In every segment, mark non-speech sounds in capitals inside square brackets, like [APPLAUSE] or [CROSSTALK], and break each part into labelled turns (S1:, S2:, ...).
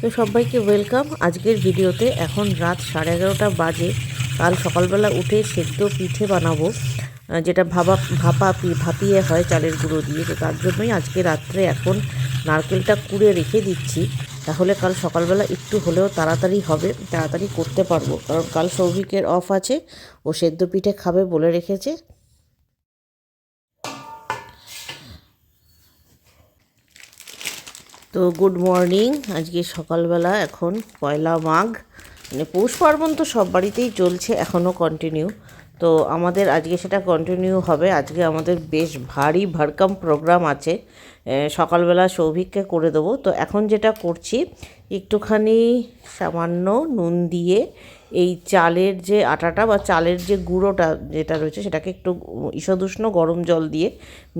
S1: তো সবাইকে ওয়েলকাম। আজকের ভিডিওতে এখন রাত সাড়ে এগারোটা বাজে। কাল সকালবেলা উঠে সেদ্ধ পিঠে বানাবো যেটা ভাবা, ভাপা ভাপিয়ে হয় চালের গুঁড়ো দিয়ে। তো তার জন্যই আজকে রাত্রে এখন নারকেলটা কুড়ে রেখে দিচ্ছি। তাহলে কাল সকালবেলা একটু হলেও তাড়াতাড়ি হবে, তাড়াতাড়ি করতে পারব। কারণ কাল সৌভিকের অফ আছে, ও সেদ্ধ পিঠে খাবে বলে রেখেছে। তো গুড মর্নিং। আজকে সকালবেলা এখন পয়লা মাঘ। মানে পৌষ পার্বণ তো সব বাড়িতেই চলছে, এখনও কন্টিনিউ তো আমাদের আজকে সেটা কন্টিনিউ হবে। আজকে আমাদের বেশ ভারী ভারকাম প্রোগ্রাম আছে। সকালবেলা সৌভিককে করে দেবো। তো এখন যেটা করছি, একটুখানি সামান্য নুন দিয়ে এই চালের যে আটাটা বা চালের যে গুঁড়োটা যেটা রয়েছে, সেটাকে একটু ঈষদুষ্ণ গরম জল দিয়ে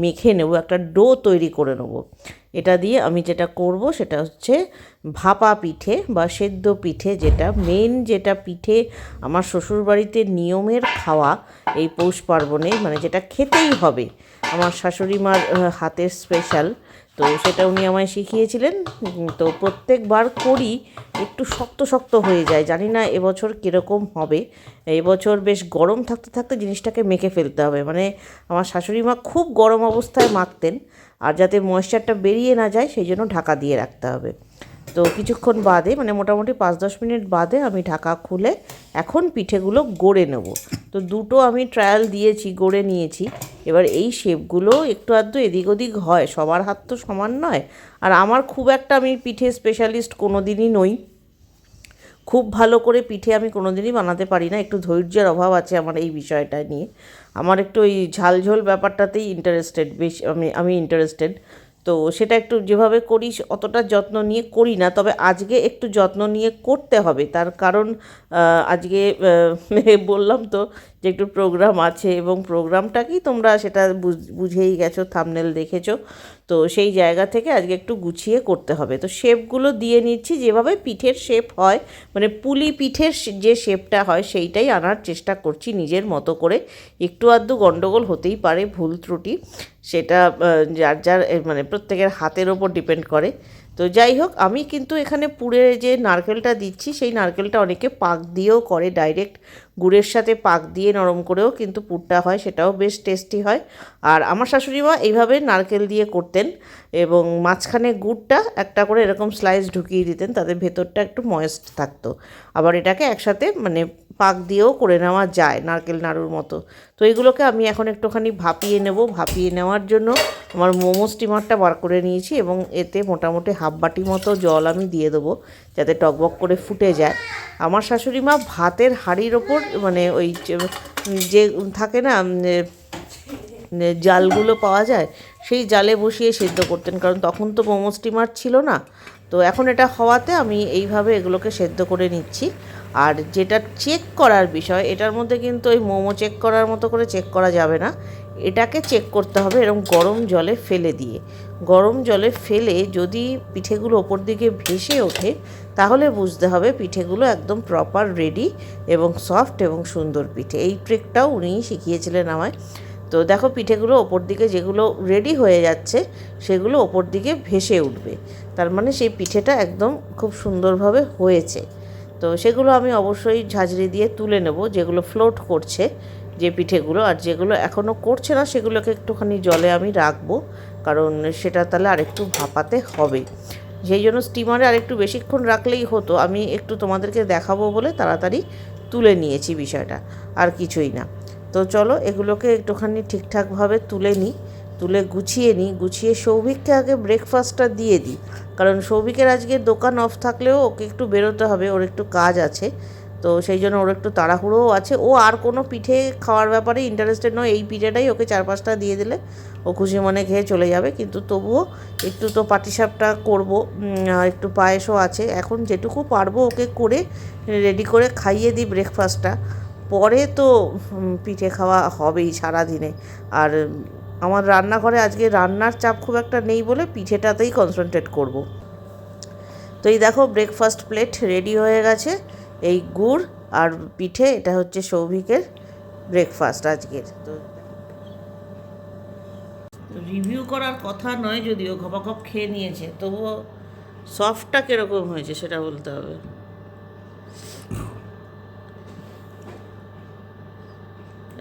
S1: মেখে নেব, একটা ডো তৈরি করে নেব। এটা দিয়ে আমি যেটা করব, সেটা হচ্ছে ভাপা পিঠে বা সেদ্ধ পিঠে যেটা মেন যেটা পিঠে আমার শ্বশুরবাড়িতে নিয়মের খাওয়া এই পৌষ পার্বণে মানে যেটা খেতেই হবে আমার শাশুড়ি মার হাতের স্পেশাল তো সেটা উনি আমায় শিখিয়েছিলেন। তো প্রত্যেকবার করি, একটু শক্ত শক্ত হয়ে যায়। জানি না এবছর কীরকম হবে। এবছর বেশ গরম থাকতে থাকতে জিনিসটাকে মেখে ফেলতে হবে। মানে আমার শাশুড়ি মা খুব গরম অবস্থায় মাখতেন। আর যাতে ময়েশ্চারটা বেরিয়ে না যায়, সেই জন্য ঢাকা দিয়ে রাখতে হবে। তো কিছুক্ষণ বাদে মানে মোটামুটি পাঁচ দশ মিনিট বাদে আমি ঢাকা খুলে এখন পিঠেগুলো গড়ে নেব। তো দুটো আমি ট্রায়াল দিয়েছি, গড়ে নিয়েছি। এবার এই শেপগুলো একটু আধটু এদিক ওদিক হয়, সবার হাত তো সমান নয়। আর আমার খুব একটা আমি পিঠে স্পেশালিস্ট কোনো দিনই নই। খুব ভালো করে পিঠে আমি কোনো দিনই বানাতে পারি না, একটু ধৈর্যের অভাব আছে আমার এই বিষয়টা নিয়ে। আমার একটু ওই ঝালঝোল ব্যাপারটাতেই ইন্টারেস্টেড বেশ আমি আমি ইন্টারেস্টেড তো সেটা একটু যেভাবে করি অতটা যত্ন নিয়ে করি না। তবে আজকে একটু যত্ন নিয়ে করতে হবে। তার কারণ আজকে [LAUGHS] বললাম তো যে একটু প্রোগ্রাম আছে এবং প্রোগ্রামটা কি তোমরা সেটা বুঝ- বুঝেই গেছো থামনেল দেখেছ। তো সেই জায়গা থেকে আজকে একটু গুছিয়ে করতে হবে। তো শেপগুলো দিয়ে নিচ্ছি, যেভাবে পিঠের শেপ হয় মানে পুলি পিঠের যে শেপটা হয় সেইটাই আনার চেষ্টা করছি নিজের মতো করে। একটু আধটু গণ্ডগোল হতেই পারে ভুল ত্রুটি, সেটা যার যার মানে প্রত্যেকের হাতের ওপর ডিপেন্ড করে। তো যাই হোক, আমি কিন্তু এখানে পুরে যে নারকেলটা দিচ্ছি, সেই নারকেলটা অনেকে পাক দিয়েও করে, ডাইরেক্ট গুড়ের সাথে পাক দিয়ে নরম করেও কিন্তু পুরটা হয়, সেটাও বেশ টেস্টি হয়। আর আমার শাশুড়ি মা এইভাবে নারকেল দিয়ে করতেন এবং মাঝখানে গুড়টা একটা করে এরকম স্লাইস ঢুকিয়ে দিতেন তাদের ভেতরটা একটু ময়েস্ট থাকতো। আবার এটাকে একসাথে মানে পাক দিয়েও করে নেওয়া যায় নারকেল নাড়ুর মতো। তো এগুলোকে আমি এখন একটুখানি ভাপিয়ে নেব। ভাপিয়ে নেওয়ার জন্য আমার মোমো স্টিমারটা বার করে নিয়েছি এবং এতে মোটামুটি হাফ বাটি মতো জল আমি দিয়ে দেবো যাতে টকবক করে ফুটে যায়। আমার শাশুড়ি মা ভাতের হাঁড়ির ওপর মানে ওই যে- থাকে না জালগুলো পাওয়া যায়, সেই জালে বসিয়ে সেদ্ধ করতেন। কারণ তখন তো মোমো স্টিমার ছিল না। তো এখন এটা হওয়াতে আমি এইভাবে এগুলোকে সেদ্ধ করে নিচ্ছি। আর যেটা চেক করার বিষয়, এটার মধ্যে কিন্তু ওই মোমো চেক করার মতো করে চেক করা যাবে না। এটাকে চেক করতে হবে এরকম গরম জলে ফেলে দিয়ে। গরম জলে ফেলে যদি পিঠেগুলো ওপর দিকে ভেসে ওঠে, তাহলে বুঝতে হবে পিঠেগুলো একদম প্রপার রেডি এবং সফট এবং সুন্দর পিঠে। এই ট্রিকটাও উনিই শিখিয়েছিলেন আমায়। তো দেখো পিঠেগুলো ওপর দিকে যেগুলো রেডি হয়ে যাচ্ছে, সেগুলো ওপর দিকে ভেসে উঠবে। তার মানে সেই পিঠেটা একদম খুব সুন্দরভাবে হয়েছে। তো সেগুলো আমি অবশ্যই ঝাঁঝরি দিয়ে তুলে নেব, যেগুলো ফ্লোট করছে যে পিঠেগুলো, আর যেগুলো এখনও করছে না সেগুলোকে একটুখানি জলে আমি রাখব, কারণ সেটা তাহলে আরেকটু ভাপাতে হবে। সেই জন্য স্টিমারে আরেকটু বেশিক্ষণ রাখলেই হতো, আমি একটু তোমাদেরকে দেখাবো বলে তাড়াতাড়ি তুলে নিয়েছি বিষয়টা, আর কিছুই না। তো চলো এগুলোকে একটুখানি ঠিকঠাকভাবে তুলে নিই তুলে গুছিয়ে নিই, গুছিয়ে সৌভিককে আগে ব্রেকফাস্টটা দিয়ে দিই। কারণ সৌভিকের আজকে দোকান অফ থাকলেও ওকে একটু বেরোতে হবে, ওর একটু কাজ আছে। তো সেই জন্য ওর একটু তাড়াহুড়োও আছে। ও আর কোনো পিঠে খাওয়ার ব্যাপারে ইন্টারেস্টেড নয়। এই পিঠেটাই ওকে চার পাঁচটা দিয়ে দিলে ও খুশি মনে খেয়ে চলে যাবে। কিন্তু তবুও একটু তো পাটিসাপটা করব একটু পায়েসও আছে। এখন যেটুকু পারব ওকে করে রেডি করে খাইয়ে দিই ব্রেকফাস্টটা পরে তো পিঠে খাওয়া হবেই সারাদিনে। আর আমার রান্নাঘরে আজকে রান্নার চাপ খুব একটা নেই বলে পিঠেটাতেই কনসেন্ট্রেট করব। তো এই দেখো ব্রেকফাস্ট প্লেট রেডি হয়ে গেছে। এই গুড় আর পিঠে, এটা হচ্ছে সৌভিকের ব্রেকফাস্ট আজকের। তো রিভিউ করার কথা নয় যদিও, ঘপাঘপ খেয়ে নিয়েছে। তবুও সফটটা কীরকম হয়েছে সেটা বলতে হবে।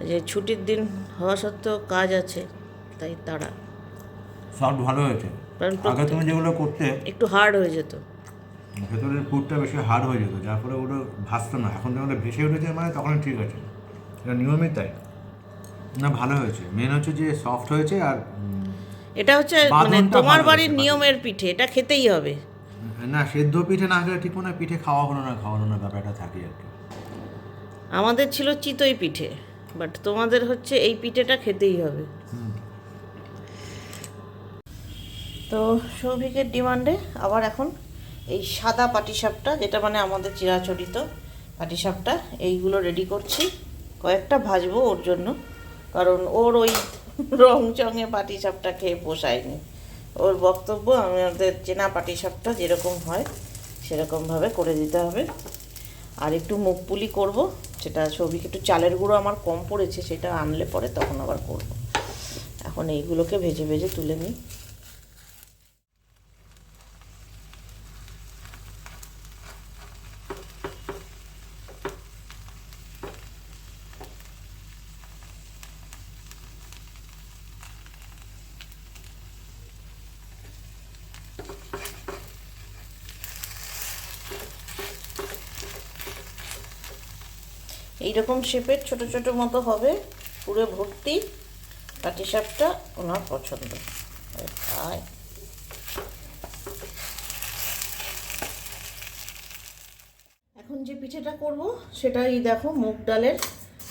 S1: যে ছুটির দিন হওয়া সত্ত্বেও কাজ আছে। তাই তারা
S2: সফট ভালো হয়েছে। আগে তুমি যেগুলো করতে
S1: একটু হার্ড হয়ে যেত।
S2: ভেতরের পুরটা বেশি হার্ড হয়ে যেত যার ফলে ওগুলো ভাসতো না। এখন যখন ভেসে উঠেছে মানে তখন ঠিক আছে। এটা নিয়মই তাই। না ভালো হয়েছে। মেন হচ্ছে যে সফট হয়েছে আর
S1: এটা হচ্ছে মানে তোমার বাড়ির নিয়মের পিঠে এটা খেতেই হবে।
S2: না সেদ্ধ পিঠে না খেলে ঠিক মনে পিঠে খাওয়া হলো না খাওয়ানো না ব্যাপারটা থাকে আর কি।
S1: আমাদের ছিল চিতই পিঠে বাট তোমাদের হচ্ছে এই পিঠেটা খেতেই হবে। তো সৌভিকের ডিমান্ডে আবার এখন এই সাদা পাটিসাপটা, যেটা মানে আমাদের চিরাচরিত পাটিসাপটা, এইগুলো রেডি করছি। কয়েকটা ভাজবো ওর জন্য, কারণ ওর ওই [LAUGHS] রং চঙে পাটিসাপটা খেয়ে পোষায়নি। ওর বক্তব্য, আমাদের চেনা পাটিসাপটা যেরকম হয়, সেরকমভাবে করে দিতে হবে। আর একটু মুখ পুলি করব, সেটা সৌভিক একটু চালের গুঁড়ো আমার কম পড়েছে, সেটা আনলে পরে তখন আবার করব। এখন এইগুলোকে ভেজে ভেজে তুলে নিই। এইরকম শেপের ছোট ছোট মতো হবে পুরো ভর্তি পাটিসাপটা ওনার পছন্দ। এখন যে পিঠেটা করব সেটাই দেখো মুগ ডালের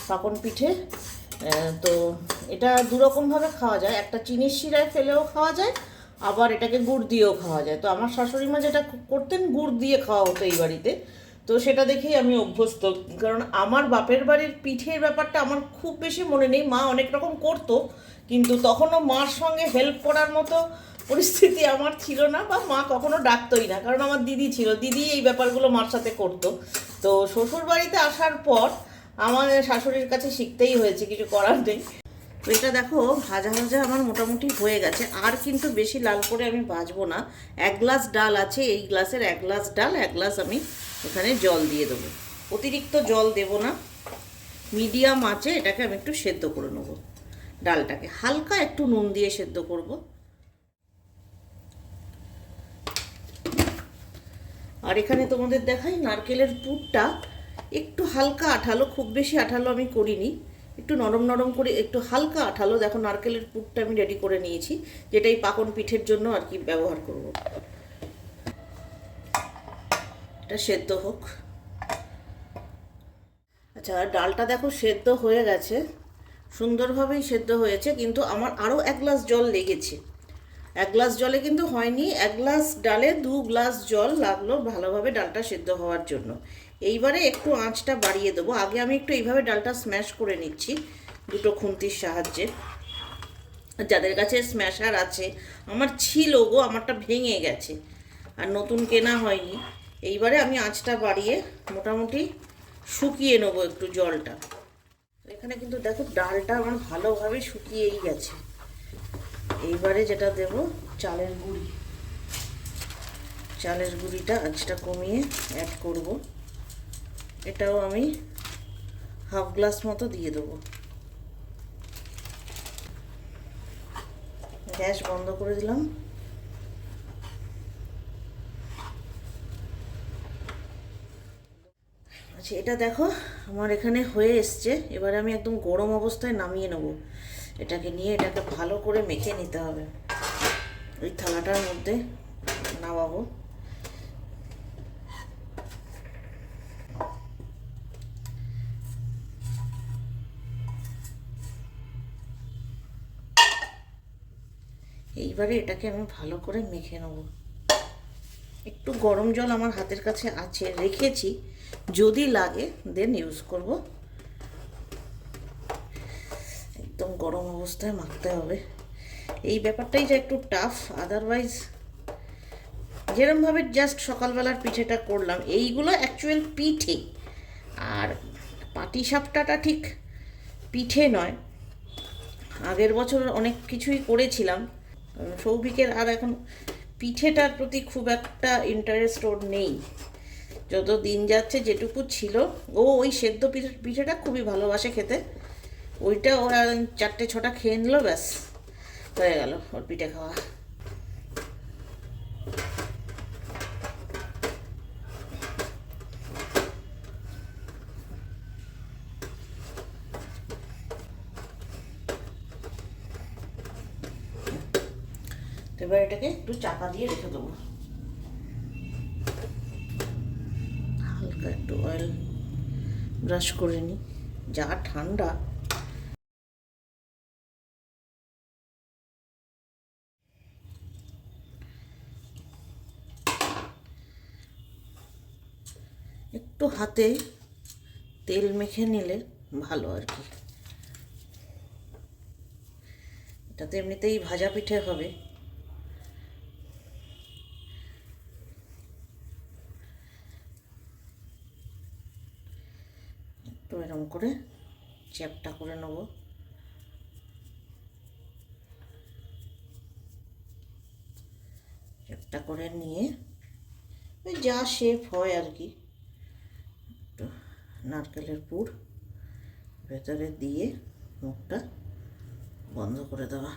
S1: পাকন পিঠে। তো এটা দুরকমভাবে খাওয়া যায়। একটা চিনির শিরায় ফেলেও খাওয়া যায়, আবার এটাকে গুড় দিয়েও খাওয়া যায়। তো আমার শাশুড়ি মা যেটা করতেন, গুড় দিয়ে খাওয়া হতো এই বাড়িতে। তো সেটা দেখেই আমি অভ্যস্ত। কারণ আমার বাপের বাড়ির পিঠের ব্যাপারটা আমার খুব বেশি মনে নেই। মা অনেক রকম করতো, কিন্তু তখনও মার সঙ্গে হেল্প করার মতো পরিস্থিতি আমার ছিল না বা মা কখনো ডাকতোই না। কারণ আমার দিদি ছিল, দিদি এই ব্যাপারগুলো মার সাথে করতো। তো শ্বশুর বাড়িতে আসার পর আমার শাশুড়ির কাছে শিখতেই হয়েছে, কিছু করার নেই। তো এটা দেখো ভাজা ভাজা আমার মোটামুটি হয়ে গেছে। আর কিন্তু বেশি লাল করে আমি ভাজবো না। এক গ্লাস ডাল আছে, এই গ্লাসের এক গ্লাস ডাল, এক গ্লাস আমি এখানে জল দিয়ে দেবো। অতিরিক্ত জল দেব না। মিডিয়াম আছে, এটাকে আমি একটু সেদ্ধ করে নেব ডালটাকে। হালকা একটু নুন দিয়ে সেদ্ধ করব। আর এখানে তোমাদের দেখাই নারকেলের পুরটা। একটু হালকা আঠালো, খুব বেশি আঠালো আমি করিনি। একটু নরম নরম করে, একটু হালকা আঠালো, দেখো নারকেলের পুরটা আমি রেডি করে নিয়েছি যেটা এই পাকন পিঠের জন্য আর কি ব্যবহার করব। এটা সেদ্ধ হোক। আচ্ছা ডালটা দেখো সেদ্ধ হয়ে গেছে। সুন্দরভাবেই সেদ্ধ হয়েছে, কিন্তু আমার আরও এক গ্লাস জল লেগেছে। এক গ্লাস জলে কিন্তু হয়নি, এক গ্লাস ডালে দু গ্লাস জল লাগল ভালোভাবে ডালটা সেদ্ধ হওয়ার জন্য। এইবারে একটু আঁচটা বাড়িয়ে দেবো। আগে আমি একটু এইভাবে ডালটা স্ম্যাশ করে নিচ্ছি দুটো খুন্তির সাহায্যে। যাদের কাছে স্ম্যাশার আছে, আমার ছিল গো, আমারটা ভেঙে গেছে, আর নতুন কেনা হয়নি। এইবারে আমি আঁচটা বাড়িয়ে মোটামুটি শুকিয়ে নেব একটু জলটা। এখানে কিন্তু দেখো ডালটা আমার ভালোভাবে শুকিয়েই গেছে। এইবারে যেটা দেব, চালের গুঁড়ি। চালের গুঁড়িটা আঁচটা কমিয়ে অ্যাড করব। এটাও আমি হাফ গ্লাস মতো দিয়ে দেবো। গ্যাস বন্ধ করে দিলাম। আচ্ছা এটা দেখো, আমার এখানে হয়ে এসছে। এবারে আমি একদম গরম অবস্থায় নামিয়ে নেব। এটাকে নিয়ে এটাকে ভালো করে মেখে নিতে হবে। ওই থালাটার মধ্যে নামাবো। এইবারে এটাকে আমি ভালো করে মেখে নেব। একটু গরম জল আমার হাতের কাছে আছে, রেখেছি। যদি লাগে দেন ইউজ করব। একদম গরম অবস্থায় মাখতে হবে। এই ব্যাপারটাই যে একটু টাফ আদারওয়াইজ যেরমভাবে জাস্ট সকালবেলার পিঠেটা করলাম, এইগুলো অ্যাকচুয়াল পিঠে। আর পাটি সাপটাটা ঠিক পিঠে নয়। আগের বছর অনেক কিছুই করেছিলাম। সৌভিকের আর এখন পিঠেটার প্রতি খুব একটা ইন্টারেস্ট ওর নেই। যত দিন যাচ্ছে যেটুকু ছিল, ও ওই সেদ্ধ পিঠে, পিঠেটা খুবই ভালোবাসে খেতে। ওইটা ওরা চারটে ছটা খেয়ে নিল, ব্যাস, হয়ে গেল ওর পিঠে খাওয়া। এবার এটাকে একটু চাপা দিয়ে রেখে দেবো। হালকা একটু অয়েল ব্রাশ করে নিই, যা ঠান্ডা। একটু হাতে তেল মেখে নিলে ভালো আর কি। এটা তো এমনিতেই ভাজা পিঠে হবে। এরকম করে চ্যাপটা করে নেব। চ্যাপটা করে নিয়ে ওই যা শেপ হয় আর কি। একটু নারকেলের পুর ভেতরে দিয়ে মুখটা বন্ধ করে দেওয়া।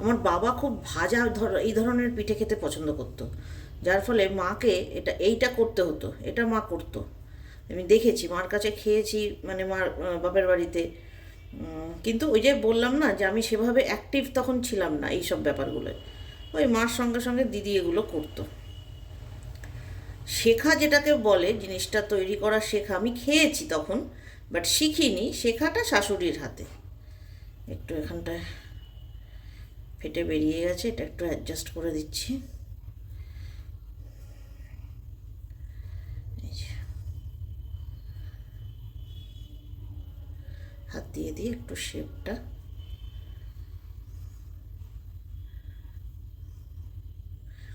S1: আমার বাবা খুব ভাজা ধর, এই ধরনের পিঠে খেতে পছন্দ করতো। যার ফলে মাকে এটা, এইটা করতে হতো, এটা মা করতো। আমি দেখেছি, মার কাছে খেয়েছি মানে মার বাপের বাড়িতে। কিন্তু ওই যে বললাম না, যে আমি সেভাবে অ্যাক্টিভ তখন ছিলাম না এই সব ব্যাপারগুলোয়। ওই মার সঙ্গে সঙ্গে দিদি এগুলো করতো। শেখা যেটাকে বলে, জিনিসটা তৈরি করা শেখা, আমি খেয়েছি তখন বাট শিখিনি, শেখাটা শাশুড়ির হাতে। একটু এখানটায় ফেটে বেরিয়ে গেছে, এটা একটু অ্যাডজাস্ট করে দিচ্ছি। হাত দিয়ে দিয়ে একটু শেপটা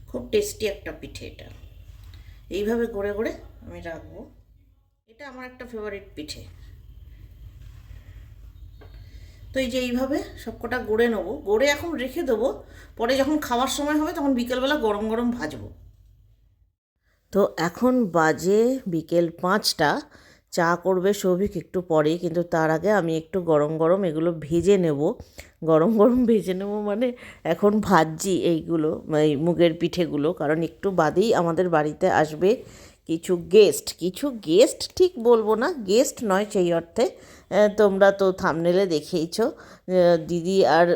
S1: খুব টেস্টি একটা পিঠে এটা। এইভাবে গড়ে গড়ে আমি রাখব। এটা আমার একটা ফেভারিট পিঠে। তো এই যে এইভাবে সবকটা গড়ে নেব। গড়ে এখন রেখে দেবো। পরে যখন খাওয়ার সময় হবে তখন বিকেলবেলা গরম গরম ভাজবো। তো এখন বাজে বিকেল পাঁচটা। চা করবে সৌভিক একটু পরে কিন্তু তার আগে আমি একটু গরম গরম এগুলো ভেজে নেব। গরম গরম ভেজে নেব মানে এখন ভাজছি এইগুলো, এই মুগের পিঠেগুলো। কারণ একটু বাদেই আমাদের বাড়িতে আসবে কিছু গেস্ট কিছু গেস্ট ঠিক বলব না গেস্ট নয় সেই অর্থে তোমরা তো থামনেলে দেখেইছো দিদি আর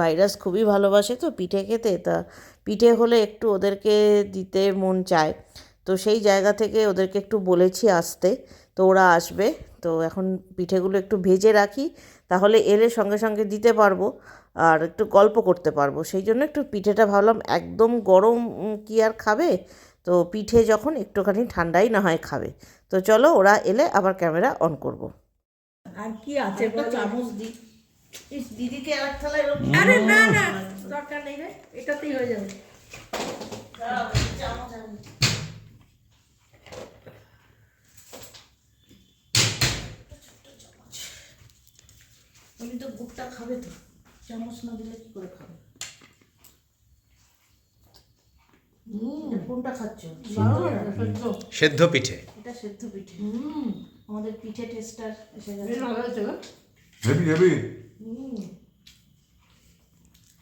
S1: ভাইরাস খুবই ভালোবাসে তো পিঠে খেতে, তা পিঠে হলে একটু ওদেরকে দিতে মন চায়। তো সেই জায়গা থেকে ওদেরকে একটু বলেছি আসতে, তো ওরা আসবে, তো এখন পিঠেগুলো একটু ভেজে রাখি, তাহলে এলে সঙ্গে সঙ্গে দিতে পারব আর একটু গল্প করতে পারব। সেই জন্য একটু পিঠেটা ভাবলাম একদম গরম কি আর খাবে? তো পিঠে যখন একটুখানি ঠান্ডাই না হয় খাবে। তো চলো ওরা এলে আবার ক্যামেরা অন করব।
S3: আর কি আছে?
S1: একটা চামচ দিই ইস, দিদিকে আর এক থালা এরকম
S3: আরে না না দরকার নেই রে এটাতেই হয়ে যাবে।
S1: চামচ। উনি তো গুড়টা খাবে তো চামচ না দিলে কি করে খাবে এটা কোনটা খাচ্ছ?
S2: সেদ্ধ। পিঠে।
S1: এটা সেদ্ধ পিঠে। আমাদের পিঠে টেস্টার এসে গেছে।
S3: ভালো হয়েছে গো।
S2: Heavy heavy.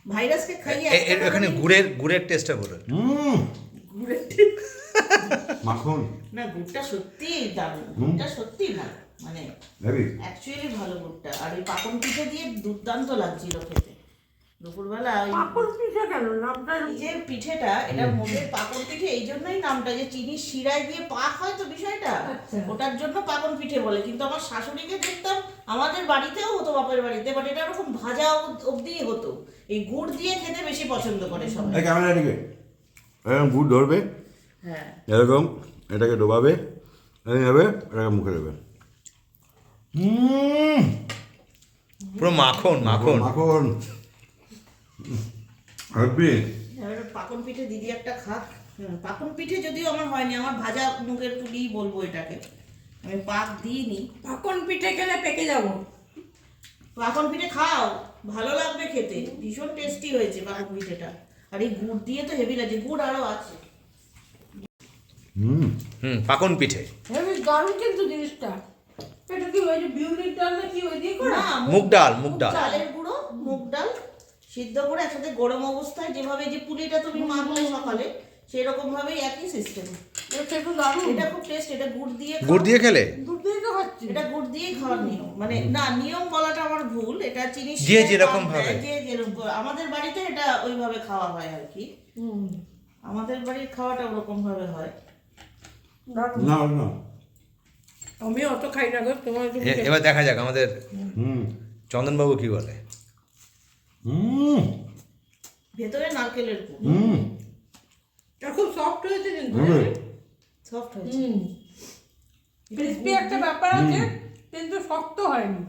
S1: ভাইরাসকে খাইয়ে
S4: এ- এ- এখানে গুড়ের গুড়ের টেস্টটা বলুন।
S1: গুড়ের
S2: মাখন।
S1: না গুড়টা সত্যি দারুণ। গুড়টা সত্যি ভালো। মানে অ্যাকচুয়ালি ভালো গুড়টা। আর ওই পাকন পিঠে দিয়ে দুর্দান্ত লাগছিল খেতে। দুপুরবেলা ওই
S3: পাপড় পিঠে কেন? নামটা
S1: এই যে পিঠেটা এটা মোটের পাকন পিঠে এই জন্যই নামটা যে চিনির শিরায় দিয়ে পাক হয় তো বিষয়টা?
S3: আচ্ছা।
S1: ওটার জন্য পাকন পিঠে বলে কিন্তু আমার শাশুড়িকে দেখতাম আমাদের বাড়িতেও হতো বাপের বাড়িতে বাট এটা এরকম ভাজা অব- অবধি হতো। এই গুড় দিয়ে খেতে বেশি পছন্দ করে সবাই।
S2: ক্যামেরা দিকে এরকম গুড় ধরবে
S1: হ্যাঁ।
S2: এরকম এটাকে ডোবাবে এইভাবে এটাকে মুখে দেবে। হুম।
S4: পুরো মাখন মাখন।
S2: মাখন। হেভি
S1: পাকন পিঠে দিদি একটা খাক। পাকন পিঠে যদিও আমার হয়নি আমার ভাজা মুগের পুলি বলব এটাকে। আমি পাক দিইনি।
S3: পাকন পিঠে খেলে পেকে যাব।
S1: পাকন পিঠে খাও ভালো লাগবে খেতে ভীষণ টেস্টি হয়েছে পাকন পিঠেটা। আর এই গুড় দিয়ে তো হেভি লাগছে গুড় আরও আছে।
S2: হুম।
S4: হুম পাকন পিঠে।
S3: হেবি দারুণ কিন্তু জিনিসটা। এটা কি ওই যে বিউলির ডাল না কি ওই দিয়ে করে?
S4: মুগ ডাল মুগ ডাল
S1: চালের গুঁড়ো মুগ ডাল সিদ্ধ করে একসাথে গরম অবস্থায় যেভাবে যে পুলিটা তুমি মাখলে সকালে সেই রকম ভাবেই একই সিস্টেম
S3: এটা
S1: খুব টেস্ট এটা গুড় দিয়ে।
S4: গুড় দিয়ে খেলে?
S3: দুধ দিয়ে খাচ্ছি।
S1: এটা গুড় দিয়ে খাওয়ার নিয়ম। মানে না নিয়ম বলাটা আমার ভুল এটা চিনি
S4: যে যেরকম ভাবে।
S1: যে যেরকম আমাদের বাড়িতে এটা ওইভাবে খাওয়া হয় আর কি।
S3: হুম।
S1: আমাদের বাড়ির খাওয়াটা ওরকম ভাবে হয়
S2: না না।
S3: আমি অত খাই না গো তোমার
S4: এবার দেখা যাক আমাদের
S2: হুম।
S4: চন্দনবাবু কি বলে।
S2: হুম।
S1: ভেতরে নারকেলের পুর
S2: হুম।
S3: এটা খুব সফট হয়েছে কিন্তু
S1: সফট হয়েছে।
S3: ক্রিস্পি একটা ব্যাপার আছে কিন্তু শক্ত হয়নি।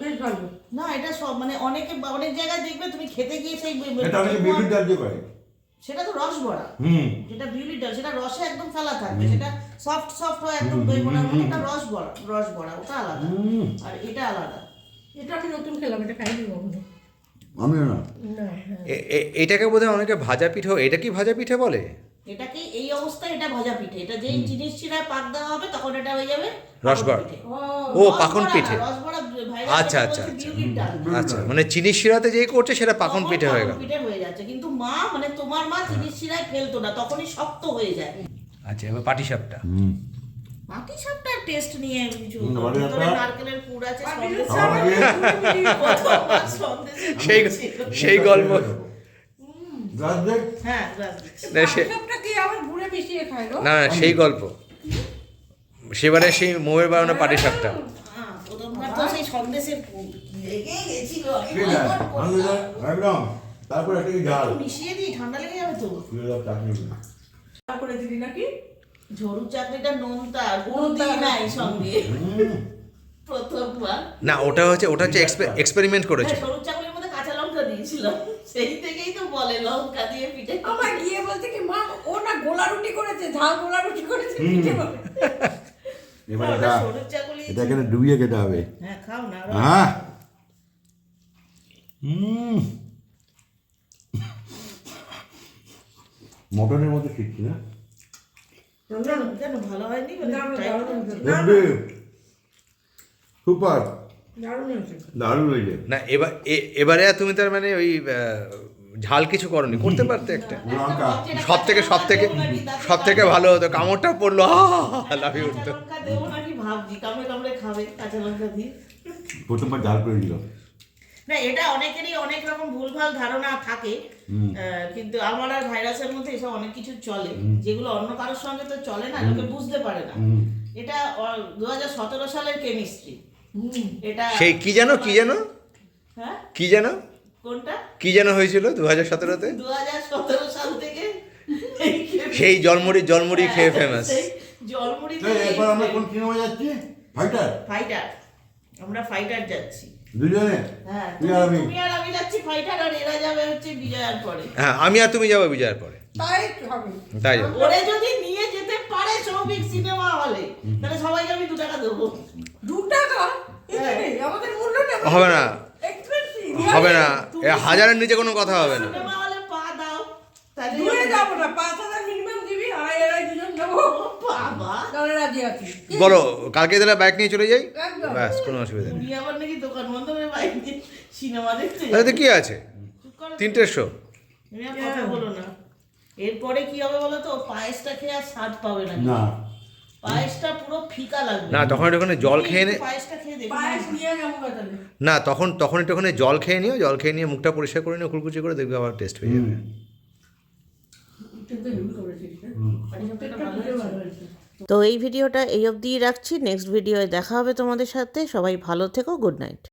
S3: বেশ ভালো।
S1: না এটা সব মানে অনেকে অনেক জায়গায় দেখবে তুমি খেতে গিয়ে সেই
S2: এটা অনেকে বিউলির ডাল দিয়ে করে।
S1: সেটা তো রস বড়া
S2: হুম।
S1: যেটা বিউলির ডাল সেটা রসে একদম ফেলা থাকবে। সেটা সফট সফট হয় একদম দই বড়ার মতো। ওটা রস বড়া রস বড়া ওটা আলাদা।
S2: হুম।
S1: আর এটা আলাদা।
S3: এটা আমি নতুন খেলাম এটা খাইনি কখনো।
S2: আমিও না?
S3: হ্যাঁ।
S4: এটাকে বোধহয় অনেকে ভাজা পিঠে এটা কি ভাজা পিঠে বলে?
S1: এটাকে এই অবস্থায় এটা ভাজা পিঠে। এটা যেই জিনিস চিরায় পাক দেওয়া হবে তখন এটা হয়ে যাবে
S4: রসবড়া।
S3: ও
S4: ও পাকন
S1: রসবড়া
S4: পিঠে আচ্ছা, আচ্ছা, আচ্ছা। আচ্ছা মানে চিনি শিরাতে যেই করছে সেটা পাকন
S1: তখন
S4: পিঠে হয়ে গেল।
S1: পিঠে হয়ে যাচ্ছে। কিন্তু মা মানে তোমার মা চিনির শিরায় ফেলতো না তখনই শক্ত হয়ে যায়।
S4: আচ্ছা এবার পাটিসাপটা।
S2: হুম।
S1: টেস্ট নিয়ে কিছু নারকেলের পুর আছে [LAUGHS]
S4: সেই। সেই গল্প।
S1: হ্যাঁ।
S4: না, সেই গল্প। সেবারে সেই মোয়ের বানানো
S1: হ্যাঁ, করতাম।
S2: আনন্দ একদম। তারপর একটা কি
S1: মিশিয়ে দিই ঠান্ডা লেগে যাবে তো?
S2: তুই দিবি।
S3: নাকি?
S1: ঝরু চাকরিটা নোনতা গুড় নাই সঙ্গে। প্রথমবার।
S4: না ওটা হচ্ছে ওটা হচ্ছে এক্সপেরিমেন্ট করেছে।
S1: হ্যাঁ, চাকরির মধ্যে কাঁচা লঙ্কা দিয়েছিলাম। সেই থেকেই তো বলে লঙ্কা দিয়ে পিঠে
S3: আমার গিয়ে বলতে কি মা ও না গোলা রুটি করেছে ঝাল গোলা রুটি করেছে পিঠে
S2: এবার এটা এটা এখানে ডুবিয়ে খেতে হবে।
S1: হ্যাঁ খাও না
S2: হ্যাঁ হুম। মটনের মতো শিখছি না।
S1: কেন? ভালো হয়নি? মানে
S2: সুপার।
S3: দারুণ হয়েছে।
S4: না এবার তুমি তার মানে ওই ঝাল কিছু করনি। করতে পারতে একটা? সব থেকে সব থেকে সব থেকে ভালো হতো। কামড়টা পড়ল। লাফিয়ে উঠতো।
S1: লঙ্কা দেবো নাকি ভাবছি। কামড়ে কামড়ে খাবে কাঁচা লঙ্কা দিয়ে।
S2: প্রথমবার জাল করে দিল
S1: না এটা অনেকেরই অনেক রকম ভুলভাল ধারণা থাকে আহ, কিন্তু আমার আর ভাইরাসের মধ্যে এসব অনেক কিছু চলে। যেগুলো অন্য কারোর সঙ্গে তো চলে না লোকে বুঝতে পারে না। এটা দু হাজার সতেরো সালের কেমিস্ট্রি। এটা
S4: সেই কি যেন কি যেন?
S1: হ্যাঁ?
S4: কি যেন?
S1: কোনটা?
S4: কি যেন হয়েছিল দু হাজার সতেরোতে?
S1: দু হাজার সতেরো সাল থেকে
S4: সেই জলমুড়ি জলমুড়ি খেয়ে
S1: হ্যাঁ,
S4: ফেমাস
S1: জলমুড়ি
S2: এরপর আমরা কোন সিনেমা যাচ্ছি? ফাইটার
S1: ফাইটার আমরা ফাইটার যাচ্ছি।
S2: দুজনে
S1: হ্যাঁ
S2: তুই আর আমি।
S1: তুমি আর আমি যাচ্ছি ফাইটার আর এরা যাবে হচ্ছে বিজয়ার পরে।
S4: হ্যাঁ আমি আর তুমি যাব বিজয়ের পরে।
S3: তাই হবে।
S4: তাই যাব।
S1: ওরে যদি নিয়ে যেতে পারে সৌভিক সিনেমা হলে তাহলে সবাইকে আমি দু টাকা দেবো।
S3: দু টাকা? আমাদের মূল্য
S4: হবে না। হবে না। এ হাজারের নিচে কোনো কথা হবে না।
S1: পা দাও।
S3: দূরে যাব না পাঁচ হাজার মিনিমাম দিবি আড়াই আড়াই দুজন যাব
S1: ও বাবা
S3: তাহলে রাজি আছি
S4: বলো কালকে তাহলে বাইক নিয়ে চলে যাই? ব্যাস কোনো অসুবিধা নেই।
S1: আবার নাকি দোকান বন্ধ করে বাইক নিয়ে সিনেমা দেখতে
S4: তাহলে তো কি আছে?
S1: চুপ করো। তো।
S4: তিনটের শো
S1: তুমি কথা বলো না। এরপরে কি হবে বলো তো? পায়েসটা খেয়ে আর স্বাদ পাবে না।
S2: না।
S1: পায়েসটা পুরো ফিকা লাগবে।
S4: না তখন একটুখানি জল খেয়ে নে
S1: পায়েসটা খেয়ে দেখো।
S3: পায়েস নিয়ে
S4: না তখন তখন একটুখানি জল খেয়ে নিও। জল খেয়ে নিয়ে মুখটা পরিষ্কার করে নিও কুলকুচি করে দেখবে আবার টেস্ট হয়ে যাবে।
S1: তো এই ভিডিওটা এই অবধিই রাখছি। নেক্সট ভিডিওয় দেখা হবে তোমাদের সাথে। সবাই ভালো থেকো। Good night